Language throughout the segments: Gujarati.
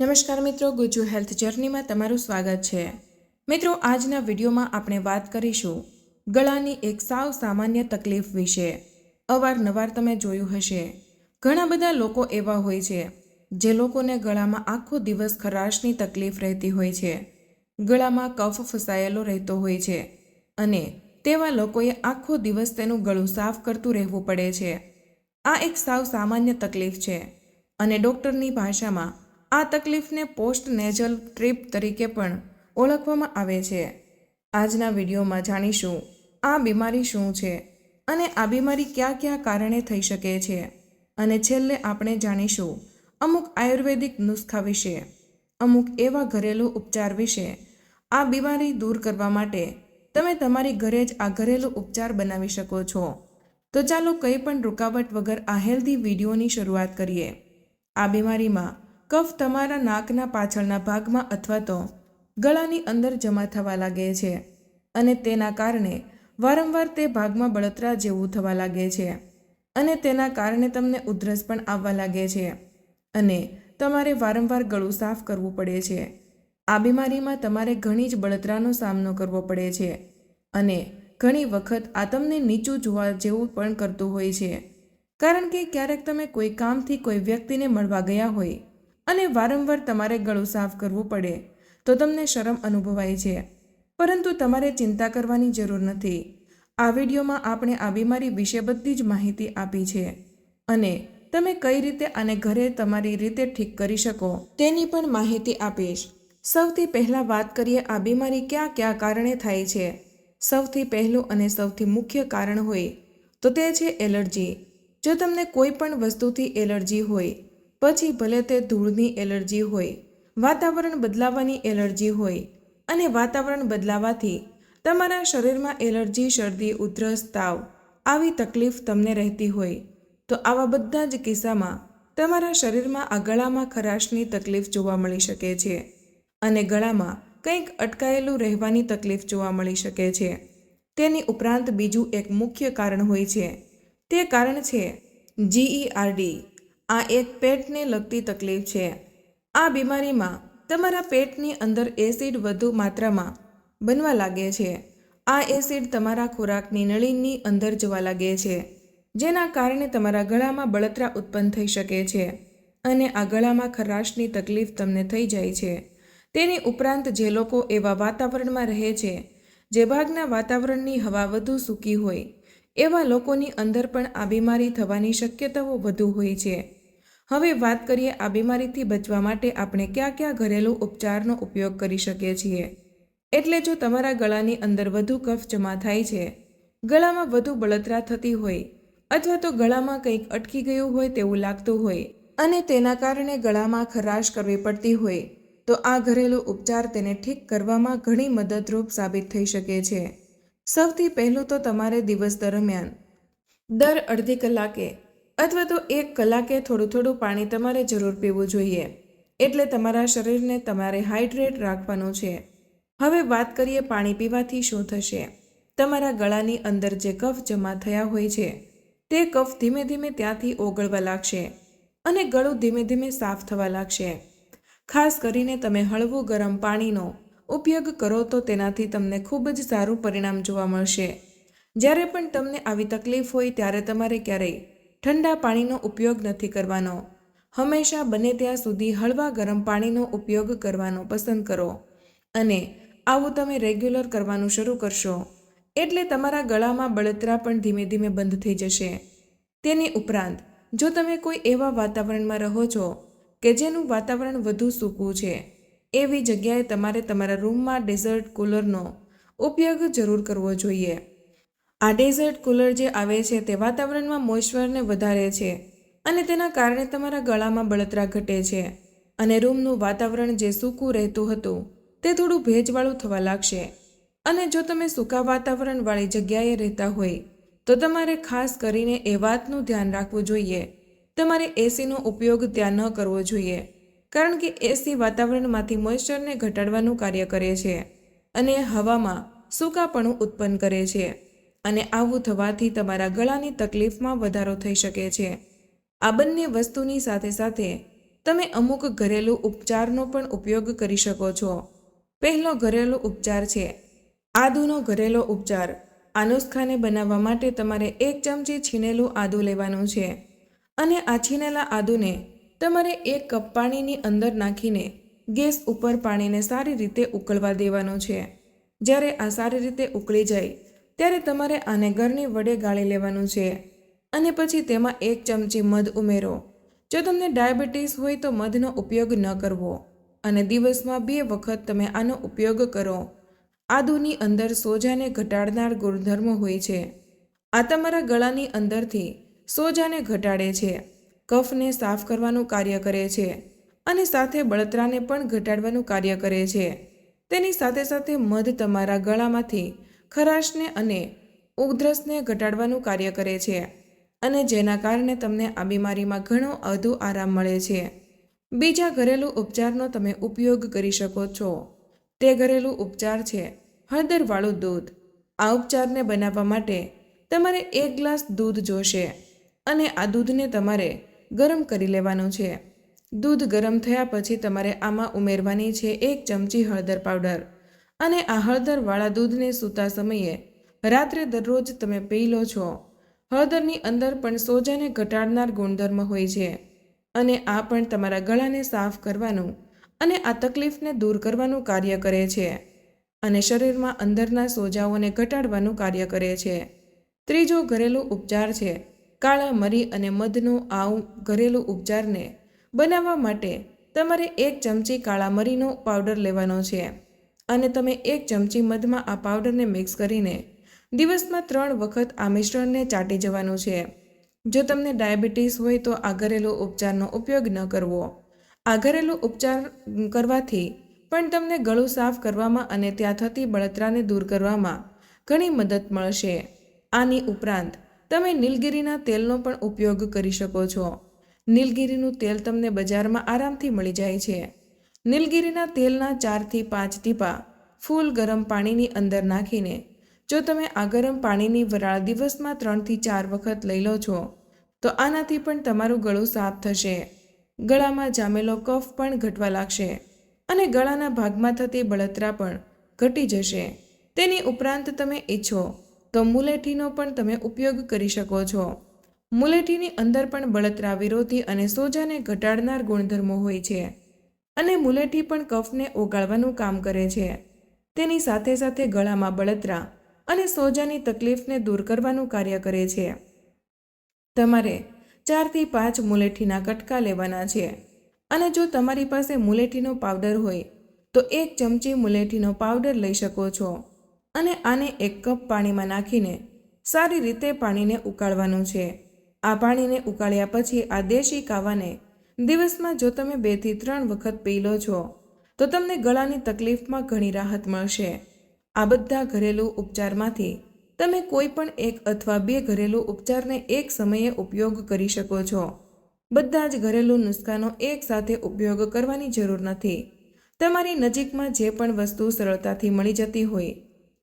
નમસ્કાર મિત્રો, ગુજુ હેલ્થ જર્નીમાં તમારું સ્વાગત છે. મિત્રો, આજના વિડીયોમાં આપણે વાત કરીશું ગળાની એક સાવ સામાન્ય તકલીફ વિશે. અવારનવાર તમે જોયું હશે. ઘણા બધા લોકો એવા હોય છે, જે લોકોને ગળામાં આખો દિવસ ખરાશની તકલીફ રહેતી હોય છે. ગળામાં કફ ફસાયેલો રહેતો હોય છે અને તેવા લોકોએ આખો દિવસ તેનું ગળું સાફ કરતું રહેવું પડે છે. આ એક સાવ સામાન્ય તકલીફ છે અને ડૉક્ટરની ભાષામાં આ તકલીફને પોસ્ટ નેઝલ ટ્રીપ તરીકે પણ ઓળખવામાં આવે છે. આજના વિડીયોમાં જાણીશું, આ બીમારી શું છે અને આ બીમારી કયા કયા કારણે થઈ શકે છે અને છેલ્લે આપણે જાણીશું અમુક આયુર્વેદિક નુસ્ખા વિશે, અમુક એવા ઘરેલું ઉપચાર વિશે. આ બીમારી દૂર કરવા માટે તમે તમારી ઘરે જ આ ઘરેલું ઉપચાર બનાવી શકો છો. તો ચાલો કંઈ પણ રૂકાવટ વગર આ હેલ્ધી વિડીયોની શરૂઆત કરીએ. આ બીમારીમાં કફ તમારા નાકના પાછળના ભાગમાં અથવા તો ગળાની અંદર જમા થવા લાગે છે અને તેના કારણે વારંવાર તે ભાગમાં બળતરા જેવું થવા લાગે છે અને તેના કારણે તમને ઉધરસ પણ આવવા લાગે છે અને તમારે વારંવાર ગળું સાફ કરવું પડે છે. આ બીમારીમાં તમારે ઘણી જ બળતરાનો સામનો કરવો પડે છે અને ઘણી વખત આ તમને નીચું જોવા જેવું પણ કરતું હોય છે. કારણ કે ક્યારેક તમે કોઈ કામથી કોઈ વ્યક્તિને મળવા ગયા હોય અને વારંવાર તમારે ગળું સાફ કરવું પડે, તો તમને શરમ અનુભવાય છે. પરંતુ તમારે ચિંતા કરવાની જરૂર નથી. આ વિડીયોમાં આપણે આ બીમારી વિશે બધી જ માહિતી આપી છે. અને તમે કઈ રીતે આને ઘરે તમારી રીતે ઠીક કરી શકો, તેની પણ માહિતી આપીશ. સૌથી પહેલાં વાત કરીએ આ બીમારી ક્યાં કયા કારણે થાય છે. સૌથી પહેલું અને સૌથી મુખ્ય કારણ હોય તો તે છે એલર્જી. જો તમને કોઈ પણ વસ્તુથી એલર્જી હોય પછી ભલે તે ધૂળની એલર્જી હોય, વાતાવરણ બદલાવાની એલર્જી હોય અને વાતાવરણ બદલાવાથી તમારા શરીરમાં એલર્જી, શરદી, ઉધરસ, તાવ આવી તકલીફ તમને રહેતી હોય, તો આવા બધા જ કિસ્સામાં તમારા શરીરમાં આ ગળામાં ખરાશની તકલીફ જોવા મળી શકે છે અને ગળામાં કંઈક અટકાયેલું રહેવાની તકલીફ જોવા મળી શકે છે. તેની ઉપરાંત બીજું એક મુખ્ય કારણ હોય છે. તે કારણ છે જીઈઆરડી આ એક પેટને લગતી તકલીફ છે. આ બીમારીમાં તમારા પેટની અંદર એસિડ વધુ માત્રામાં બનવા લાગે છે. આ એસિડ તમારા ખોરાકની નળીની અંદર જવા લાગે છે, જેના કારણે તમારા ગળામાં બળતરા ઉત્પન્ન થઈ શકે છે અને આ ગળામાં ખરાશની તકલીફ તમને થઈ જાય છે. તેની ઉપરાંત જે લોકો એવા વાતાવરણમાં રહે છે, જે ભાગના વાતાવરણની હવા વધુ સૂકી હોય એવા લોકોની અંદર પણ આ બીમારી થવાની શક્યતાઓ વધુ હોય છે. હવે વાત કરીએ આ બીમારીથી બચવા માટે આપણે કયા કયા ઘરેલું ઉપચારનો ઉપયોગ કરી શકીએ છીએ? એટલે જો તમારા ગળાની અંદર વધુ કફ જમા થાય છે, ગળામાં વધુ બળતરા થતી હોય અથવા તો ગળામાં કંઈક અટકી ગયું હોય તેવું લાગતું હોય અને તેના કારણે ગળામાં ખરાશ કરવી પડતી હોય, તો આ ઘરેલું ઉપચાર તેને ઠીક કરવામાં ઘણી મદદરૂપ સાબિત થઈ શકે છે. સૌથી પહેલું તો તમારે દિવસ દરમિયાન દર અડધી કલાકે અથવા તો એક કલાકે થોડું થોડું પાણી તમારે જરૂર પીવું જોઈએ. એટલે તમારા શરીરને તમારે હાઇડ્રેટ રાખવાનું છે. હવે વાત કરીએ પાણી પીવાથી શું થશે. તમારા ગળાની અંદર જે કફ જમા થયા હોય છે, તે કફ ધીમે ધીમે ત્યાંથી ઓગળવા લાગશે અને ગળું ધીમે ધીમે સાફ થવા લાગશે. ખાસ કરીને તમે હળવું ગરમ પાણીનો ઉપયોગ કરો તો તેનાથી તમને ખૂબ જ સારું પરિણામ જોવા મળશે. જ્યારે પણ તમને આવી તકલીફ હોય ત્યારે તમારે ક્યારેય ઠંડા પાણીનો ઉપયોગ નથી કરવાનો. હંમેશા બને ત્યાં સુધી હળવા ગરમ પાણીનો ઉપયોગ કરવાનો પસંદ કરો અને આવું તમે રેગ્યુલર કરવાનું શરૂ કરશો. એટલે તમારા ગળામાં બળતરા પણ ધીમે ધીમે બંધ થઈ જશે. તેની ઉપરાંત, જો તમે કોઈ એવા વાતાવરણમાં રહો છો કે જેનું વાતાવરણ વધુ સૂકું છે એવી જગ્યાએ તમારે તમારા રૂમમાં ડેઝર્ટ કુલરનો ઉપયોગ જરૂર કરવો જોઈએ. આ ડેઝર્ટ કુલર જે આવે છે તે વાતાવરણમાં મોઇશ્ચરને વધારે છે અને તેના કારણે તમારા ગળામાં બળતરા ઘટે છે અને રૂમનું વાતાવરણ જે સૂકું રહેતું હતું તે થોડું ભેજવાળું થવા લાગશે. અને જો તમે સૂકા વાતાવરણવાળી જગ્યાએ રહેતા હોય, તો તમારે ખાસ કરીને એ વાતનું ધ્યાન રાખવું જોઈએ. તમારે એસીનો ઉપયોગ ત્યાં ન કરવો જોઈએ. કારણ કે એસી વાતાવરણમાંથી મોઇશ્ચરને ઘટાડવાનું કાર્ય કરે છે અને હવામાં સૂકાપણું ઉત્પન્ન કરે છે અને આવું થવાથી તમારા ગળાની તકલીફમાં વધારો થઈ શકે છે. આ બંને વસ્તુની સાથે સાથે તમે અમુક ઘરેલું ઉપચારનો પણ ઉપયોગ કરી શકો છો. પહેલો ઘરેલું ઉપચાર છે. આદુનો ઘરેલો ઉપચાર. આ બનાવવા માટે તમારે એક ચમચી છીનેલું આદું લેવાનું છે. અને આ છીનેલા આદુને તમારે એક કપ પાણીની અંદર નાખીને ગેસ ઉપર પાણીને સારી રીતે ઉકળવા દેવાનું છે. જ્યારે આ સારી રીતે ઉકળી જાય, ત્યારે તમારે આને ઘરની વડે ગાળી લેવાનું છે અને પછી તેમાં એક ચમચી મધ ઉમેરો. જો તમને ડાયાબિટીસ હોય તો મધનો ઉપયોગ ન કરવો અને દિવસમાં બે વખત તમે આનો ઉપયોગ કરો. આદુની અંદર સોજાને ઘટાડનાર ગુણધર્મો હોય છે. આ તમારા ગળાની અંદરથી સોજાને ઘટાડે છે. કફને સાફ કરવાનું કાર્ય કરે છે અને સાથે બળતરાને પણ ઘટાડવાનું કાર્ય કરે છે. તેની સાથે સાથે મધ તમારા ગળામાંથી ખરાશને અને ઉધરસને ઘટાડવાનું કાર્ય કરે છે અને જેના કારણે તમને આ બીમારીમાં ઘણો અધુ આરામ મળે છે. બીજા ઘરેલું ઉપચારનો તમે ઉપયોગ કરી શકો છો. તે ઘરેલું ઉપચાર છે હળદરવાળું દૂધ. આ ઉપચારને બનાવવા માટે તમારે એક ગ્લાસ દૂધ જોશે અને આ દૂધને તમારે ગરમ કરી લેવાનું છે. દૂધ ગરમ થયા પછી તમારે આમાં ઉમેરવાની છે એક ચમચી હળદર પાવડર. અને આ હળદરવાળા દૂધને સૂતા સમયે રાત્રે દરરોજ તમે પી લો છો. હળદરની અંદર પણ સોજાને ઘટાડનાર ગુણધર્મ હોય છે. અને આ પણ તમારા ગળાને સાફ કરવાનું અને આ તકલીફને દૂર કરવાનું કાર્ય કરે છે. અને શરીરમાં અંદરના સોજાઓને ઘટાડવાનું કાર્ય કરે છે. ત્રીજો ઘરેલું ઉપચાર છે. કાળા મરી અને મધનો આ ઘરેલું ઉપચારને બનાવવા માટે તમારે એક ચમચી કાળા મરીનો પાવડર લેવાનો છે અને તમે એક ચમચી મધમાં આ પાવડરને મિક્સ કરીને દિવસમાં ત્રણ વખત આ મિશ્રણને ચાટી જવાનું છે. જો તમને ડાયાબિટીસ હોય તો આ ઘરેલું ઉપચારનો ઉપયોગ ન કરવો. આ ઘરેલું ઉપચાર કરવાથી પણ તમને ગળું સાફ કરવામાં અને ત્યાં થતી બળતરાને દૂર કરવામાં ઘણી મદદ મળશે. આની ઉપરાંત તમે નીલગીરીના તેલનો પણ ઉપયોગ કરી શકો છો. નીલગીરીનું તેલ તમને બજારમાં આરામથી મળી જાય છે. નીલગિરીના તેલના ચારથી પાંચ ટીપા ફૂલ ગરમ પાણીની અંદર નાખીને જો તમે આ ગરમ પાણીની વરાળ દિવસમાં ત્રણથી ચાર વખત લઈ લો છો, તો આનાથી પણ તમારું ગળું સાફ થશે. ગળામાં જામેલો કફ પણ ઘટવા લાગશે અને ગળાના ભાગમાં થતી બળતરા પણ ઘટી જશે. તેની ઉપરાંત તમે ઈચ્છો તો મુલેઠીનો પણ તમે ઉપયોગ કરી શકો છો. મુલેઠીની અંદર પણ બળતરા વિરોધી અને સોજાને ઘટાડનાર ગુણધર્મો હોય છે અને મુલેઠી પણ કફને ઓગાળવાનું કામ કરે છે. તેની સાથે સાથે ગળામાં બળતરા અને સોજાની તકલીફને દૂર કરવાનું કાર્ય કરે છે. તમારે ચારથી પાંચ મુલેઠીના કટકા લેવાના છે અને જો તમારી પાસે મુલેઠીનો પાવડર હોય તો એક ચમચી મુલેઠીનો પાવડર લઈ શકો છો. અને આને એક કપ પાણીમાં નાખીને સારી રીતે પાણીને ઉકાળવાનું છે. આ પાણીને ઉકાળ્યા પછી આ દેશી કાવાને દિવસમાં જો તમે બેથી ત્રણ વખત પી લો છો, તો તમને ગળાની તકલીફમાં ઘણી રાહત મળશે. આ બધા ઘરેલું ઉપચારમાંથી તમે કોઈ પણ એક અથવા બે ઘરેલું ઉપચારને એક સમયે ઉપયોગ કરી શકો છો. બધા જ ઘરેલું નુસ્ખાનો એક સાથે ઉપયોગ કરવાની જરૂર નથી. તમારી નજીકમાં જે પણ વસ્તુ સરળતાથી મળી જતી હોય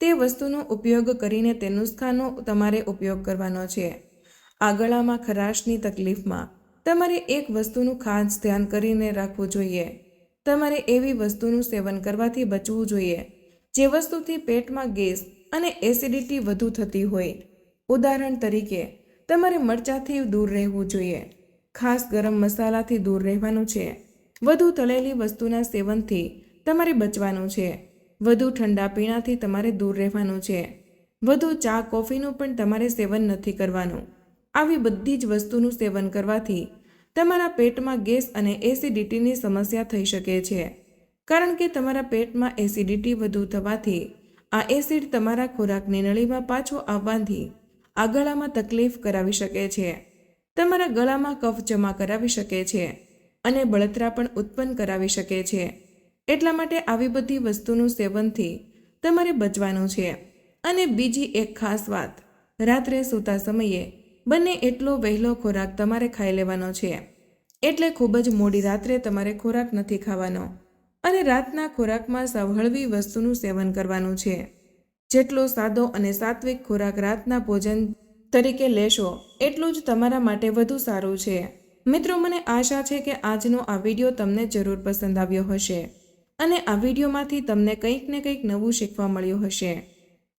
તે વસ્તુનો ઉપયોગ કરીને તે નુસ્ખાનો તમારે ઉપયોગ કરવાનો છે. આ ગળામાં ખરાશની તકલીફમાં તમારે એક વસ્તુનું ખાસ ધ્યાન કરીને રાખવું જોઈએ. તમારે એવી વસ્તુનું સેવન કરવાથી બચવું જોઈએ. જે વસ્તુથી પેટમાં ગેસ અને એસિડિટી વધુ થતી હોય. ઉદાહરણ તરીકે, તમારે મરચાંથી દૂર રહેવું જોઈએ. ખાસ ગરમ મસાલાથી દૂર રહેવાનું છે. વધુ તળેલી વસ્તુના સેવનથી તમારે બચવાનું છે. વધુ ઠંડા પીણાથી તમારે દૂર રહેવાનું છે. વધુ ચા, કોફીનું પણ તમારે સેવન નથી કરવાનું. આવી બધી જ વસ્તુનું સેવન કરવાથી તમારા પેટમાં ગેસ અને એસિડિટીની સમસ્યા થઈ શકે છે. કારણ કે તમારા પેટમાં એસિડિટી વધુ થવાથી આ એસિડ તમારા ખોરાકની નળીમાં પાછો આવવાથી આ ગળામાં તકલીફ કરાવી શકે છે. તમારા ગળામાં કફ જમા કરાવી શકે છે અને બળતરા પણ ઉત્પન્ન કરાવી શકે છે. એટલા માટે આવી બધી વસ્તુનું સેવનથી તમારે બચવાનું છે. અને બીજી એક ખાસ વાત, રાત્રે સૂતા સમયે બંને એટલો વહેલો ખોરાક તમારે ખાઈ લેવાનો છે. એટલે ખૂબ જ મોડી રાત્રે તમારે ખોરાક નથી ખાવાનો. અને રાતના ખોરાકમાં સાવ વસ્તુનું સેવન કરવાનું છે. જેટલો સાદો અને સાત્વિક ખોરાક રાતના ભોજન તરીકે લેશો, એટલું જ તમારા માટે વધુ સારું છે. મિત્રો, મને આશા છે કે આજનો આ વીડિયો તમને જરૂર પસંદ આવ્યો હશે. અને આ વિડીયોમાંથી તમને કંઈક ને કંઈક નવું શીખવા મળ્યું હશે.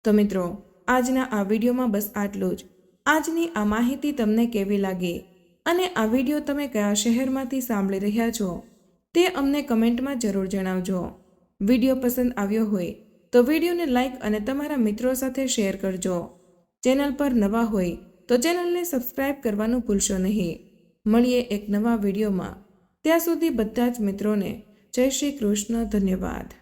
તો મિત્રો, આજના આ વિડીયોમાં બસ આટલું જ. આજની આ માહિતી તમને કેવી લાગી? અને આ વીડિયો તમે કયા શહેરમાંથી સાંભળી રહ્યા છો? તે અમને કમેન્ટમાં જરૂર જણાવજો. વીડિયો પસંદ આવ્યો હોય તો વિડીયોને લાઈક અને તમારા મિત્રો સાથે શેર કરજો. ચેનલ પર નવા હોય તો ચેનલને સબસ્ક્રાઇબ કરવાનું ભૂલશો નહીં. મળીએ એક નવા વિડીયોમાં. ત્યાં સુધી બધા જ મિત્રોને જય શ્રી કૃષ્ણ ધન્યવાદ.